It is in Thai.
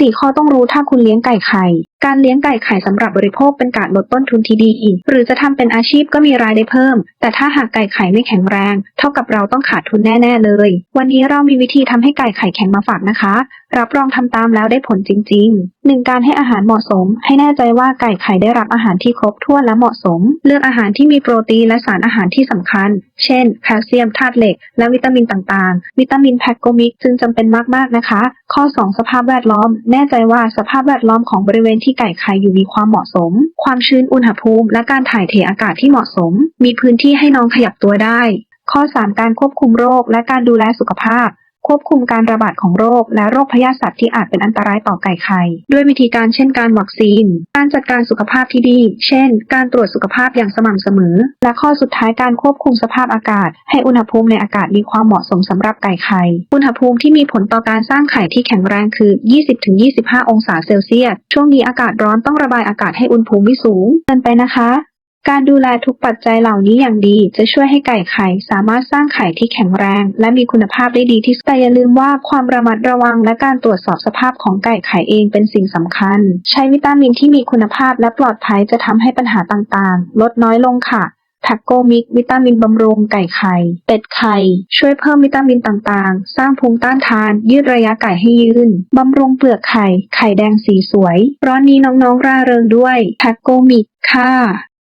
สี่ข้อต้องรู้ถ้าคุณเลี้ยงไก่ไข่ การเลี้ยงไก่ไข่สำหรับบริโภคเป็นการลดต้นทุนที่ดี หรือจะทำเป็นอาชีพก็มีรายได้เพิ่ม แต่ถ้าหากไก่ไข่ไม่แข็งแรง เท่ากับเราต้องขาดทุนแน่ๆเลย วันนี้เรามีวิธีทำให้ไก่ไข่แข็งมาฝากนะคะ รับรองทำตามแล้วได้ผลจริงๆ 1. การให้อาหารเหมาะสม ให้แน่ใจว่าไก่ไข่ได้รับอาหารที่ครบถ้วนและเหมาะสม เลือกอาหารที่มีโปรตีนและสารอาหารที่สำคัญ เช่น แคลเซียม ธาตุเหล็ก และวิตามินต่างๆ วิตามินแพคโกมิกจึงจำเป็นมากๆนะคะ ข้อ 2 สภาพแวดล้อม แน่ใจว่าสภาพแวดล้อมของบริเวณที่ไก่ไข่อยู่มีความเหมาะสม ความชื้นอุณหภูมิ และการถ่ายเทอากาศที่เหมาะสม มีพื้นที่ให้น้องขยับตัวได้ ข้อ 3 การควบคุมโรคและการดูแลสุขภาพ ควบคุมการระบาดของโรค และโรคพยาธิสัตว์ที่อาจเป็นอันตรายต่อไก่ไข่ด้วยวิธีการเช่นการวัคซีน การจัดการสุขภาพที่ดี เช่น การตรวจสุขภาพอย่างสม่ำเสมอ และข้อสุดท้ายการควบคุมสภาพอากาศ ให้อุณหภูมิในอากาศมีความเหมาะสมสำหรับไก่ไข่อุณหภูมิที่มีผลต่อการสร้างไข่ที่แข็งแรงคือ 20-25 องศาเซลเซียสช่วงนี้อากาศร้อนต้องระบายอากาศให้อุณหภูมิไม่สูงเกินไปนะคะ การดูแลทุกปัจจัยเหล่านี้อย่างดีจะช่วยให้ไก่ไข่สามารถสร้างไข่ที่แข็งแรง และมีคุณภาพได้ดีที่สุดแต่อย่าลืมว่าความระมัดระวังและการตรวจสอบสภาพของไก่ไข่เองเป็นสิ่งสำคัญ ใช้วิตามินที่มีคุณภาพและปลอดภัยจะทำให้ปัญหาต่างๆ ลดน้อยลงค่ะแท็กโกมิกวิตามินบำรุงไก่ไข่ เป็ดไข่ ช่วยเพิ่มวิตามินต่างๆ สร้างภูมิต้านทาน ยืดระยะไก่ให้ยืน บำรุงเปลือกไข่ ไข่แดงสีสวย ร้อนนี้น้องๆร่าเริงด้วยแท็กโกมิกค่ะ